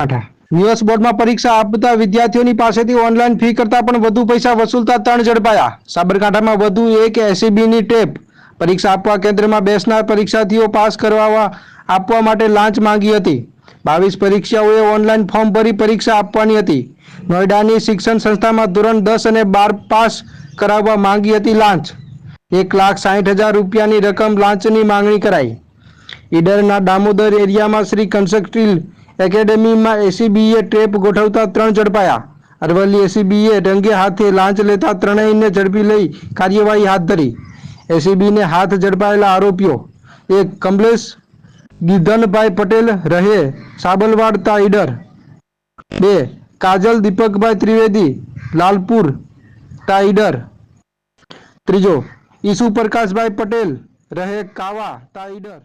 US બોર્ડમાં પરીક્ષા આપતા વિદ્યાર્થીઓની પાસેથી ઓનલાઈન ફી કરતા પણ વધુ પૈસા વસૂલતા ત્રણ ઝડપાયા. સાબરકાંઠામાં વધુ એક એસીબીની ટેપ. પરીક્ષા આપવા કેન્દ્રમાં બેસનાર પરીક્ષાર્થીઓ પાસ કરવા આપવા માટે લાંચ માંગી હતી. બાવીસ પરીક્ષાઓએ ઓનલાઈન ફોર્મ ભરી પરીક્ષા આપવાની હતી. નોઈડાની શિક્ષણ સંસ્થામાં ધોરણ દસ અને બાર પાસ કરાવવા માંગી હતી લાંચ. એક લાખ સાઠ હજાર રૂપિયાની રકમ લાંચની માંગણી કરાઈ. ઈડરના દામોદર એરિયામાં શ્રી કન્સ્ટ્રક્ટિવ એકેડેમીમાં એસીબીએ ટ્રેપ ગોઠવતા ત્રણ ઝડપાયા. અરવલ્લી એસીબીએ રંગે હાથે લાંચ લેતા ત્રણેયને ઝડપી લઈ કાર્યવાહી હાથ ધરી. એસીબીને હાથ ઝડપાયેલા આરોપીઓ. એક કમલેશ, ગિધનભાઈ પટેલ રહે સાબલવાડ તા ઈડર. બે, કાજલ દીપકભાઈ ત્રિવેદી, લાલપુર તા ઈડર. ત્રીજો ઈસુ પ્રકાશભાઈ પટેલ રહે કાવા તા ઈડર.